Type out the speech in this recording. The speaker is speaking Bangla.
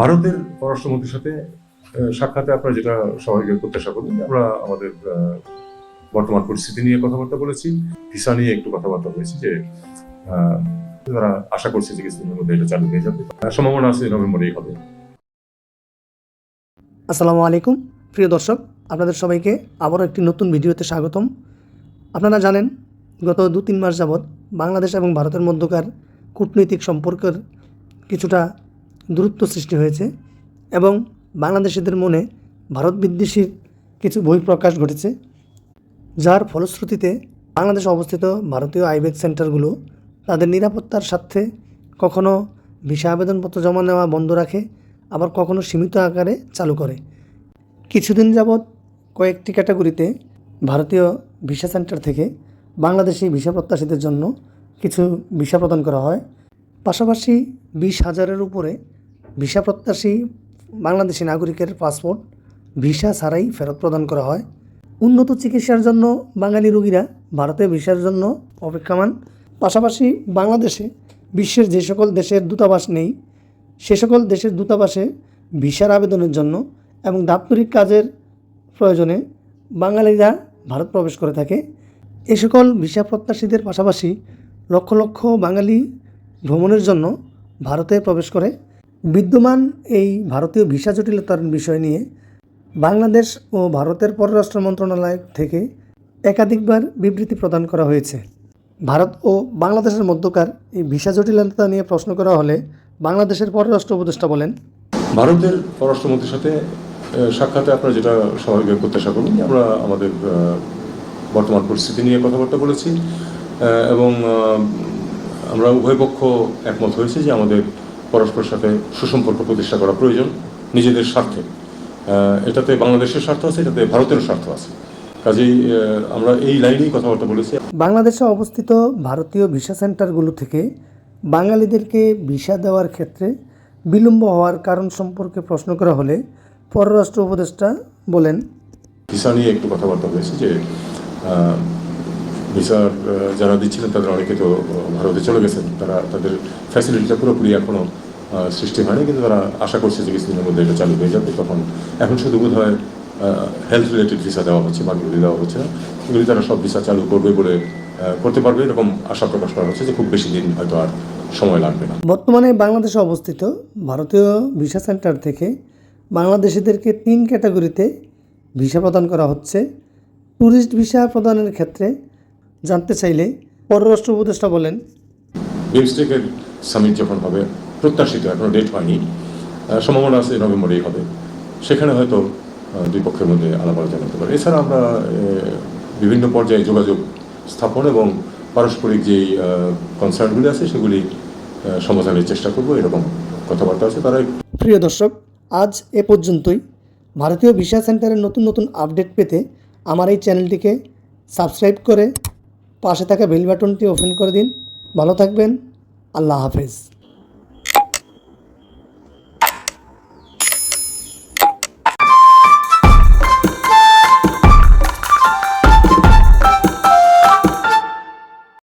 ভারতের পররাষ্ট্রমন্ত্রীর সাথে সাক্ষাতে আপনারা যেটা সবাইকে প্রত্যাশা করবেন, আমরা আমাদের বর্তমান পরিস্থিতি নিয়ে কথাবার্তা বলেছি। ভিসা নিয়ে একটু কথাবার্তা বলেছি যে তারা আশা করছে যে কিছুদিনের মধ্যে এটা চালু হয়ে যাবে। সম্ভাবনা আছে নভেম্বরেই হবে। আসসালামু আলাইকুম। প্রিয় দর্শক, আপনাদের সবাইকে আবারও একটি নতুন ভিডিওতে স্বাগতম। আপনারা জানেন, গত দু তিন মাস যাবৎ বাংলাদেশ এবং ভারতের মধ্যকার কূটনৈতিক সম্পর্কের কিছুটা দূরত্ব সৃষ্টি হয়েছে এবং বাংলাদেশিদের মনে ভারত বিদ্বেষীর কিছু বহিঃপ্রকাশ ঘটেছে, যার ফলশ্রুতিতে বাংলাদেশে অবস্থিত ভারতীয় আইবেক সেন্টারগুলো তাদের নিরাপত্তার স্বার্থে কখনো ভিসা আবেদনপত্র জমা নেওয়া বন্ধ রাখে, আবার কখনো সীমিত আকারে চালু করে। কিছুদিন যাবৎ কয়েকটি ক্যাটাগরিতে ভারতীয় ভিসা সেন্টার থেকে বাংলাদেশি ভিসা প্রত্যাশীদের জন্য কিছু ভিসা প্রদান করা হয়। পাশাপাশি বিশ হাজারের উপরে ভিসা প্রত্যাশী বাংলাদেশি নাগরিকের পাসপোর্ট, ভিসা ছাড়াই ফেরত প্রদান করা হয়। উন্নত চিকিৎসার জন্য বাঙালি রোগীরা ভারতে ভিসার জন্য অপেক্ষমান। পাশাপাশি বাংলাদেশে বিশ্বের যে সকল দেশের দূতাবাস নেই, সে সকল দেশের দূতাবাসে ভিসার আবেদনের জন্য এবং দাপ্তরিক কাজের প্রয়োজনে বাঙালিরা ভারত প্রবেশ করে থাকে। এ সকল ভিসা প্রত্যাশীদের পাশাপাশি লক্ষ লক্ষ বাঙালি ভ্রমণের জন্য ভারতে প্রবেশ করে। বিদ্যমান এই ভারতীয় ভিসা জটিলতার বিষয় নিয়ে বাংলাদেশ ও ভারতের পররাষ্ট্র মন্ত্রণালয় থেকে একাধিকবার বিবৃতি প্রদান করা হয়েছে। ভারত ও বাংলাদেশের মধ্যকার এই ভিসা জটিলতা নিয়ে প্রশ্ন করা হলে বাংলাদেশের পররাষ্ট্র উপদেষ্টা বলেন, ভারতের পররাষ্ট্রমন্ত্রীর সাথে সাক্ষাতে আপনারা যেটা সবাইকে প্রত্যাশা করবেন যে আমরা আমাদের বর্তমান পরিস্থিতি নিয়ে কথাবার্তা বলেছি এবং আমরা উভয় পক্ষ একমত হয়েছে যে আমাদের পরস্পরের সাথে সুসম্পর্ক প্রতিষ্ঠা করা প্রয়োজন নিজেদের স্বার্থে। এটাতে বাংলাদেশের স্বার্থ আছে এটাতে ভারতের স্বার্থ আছে। কাজেই আমরা এই লাইনেই কথাবার্তা বলেছি। বাংলাদেশে অবস্থিত ভারতীয় ভিসা সেন্টারগুলো থেকে বাঙালিদেরকে ভিসা দেওয়ার ক্ষেত্রে বিলম্ব হওয়ার কারণ সম্পর্কে প্রশ্ন করা হলে পররাষ্ট্র উপদেষ্টা বলেন ভিসা নিয়ে একটু কথাবার্তা হয়েছে যে ভিসার যারা দিচ্ছিলেন তাদের অনেকে তো ভারতে চলে গেছেন তারা তাদের ফ্যাসিলিটিটা পুরোপুরি এখনও সৃষ্টি হয়নি কিন্তু তারা আশা করছে যে কিছুদিনের মধ্যে এটা চালু হয়ে যাবে। তখন এখন শুধু বোধ হয় হেলথ রিলেটেড ভিসা দেওয়া হচ্ছে বা বাকিগুলি দেওয়া হচ্ছে না। এগুলি তারা সব ভিসা চালু করবে বলে করতে পারবে। এরকম আশা প্রকাশ করা হচ্ছে যে খুব বেশি দিন হয়তো আর সময় লাগবে না। বর্তমানে বাংলাদেশে অবস্থিত ভারতীয় ভিসা সেন্টার থেকে বাংলাদেশিদেরকে তিন ক্যাটাগরিতে ভিসা প্রদান করা হচ্ছে। ট্যুরিস্ট ভিসা প্রদানের ক্ষেত্রে জানতে চাইলে পররাষ্ট্র উপদেষ্টা বলেন। বিমস্টেকের সামিট যখন হবে প্রত্যাশিত, এখনও ডেট হয়নি। সম্ভাবনা আছে নভেম্বরেই হবে। সেখানে হয়তো দুই পক্ষের মধ্যে আলাপ আলোচনা হতে পারে। এছাড়া আমরা বিভিন্ন পর্যায়ে যোগাযোগ স্থাপন এবং পারস্পরিক যেই কনসার্নগুলি আছে সেগুলি সমাধানের চেষ্টা করব, এরকম কথাবার্তা আছে। তারা প্রিয় দর্শক, আজ এ পর্যন্তই। ভারতীয় ভিসা সেন্টারের নতুন নতুন আপডেট পেতে আমার এই চ্যানেলটিকে সাবস্ক্রাইব করে পাশে থাকা বেল বাটনটি ওপেন করে দিন। ভালো থাকবেন। আল্লাহ হাফেজ।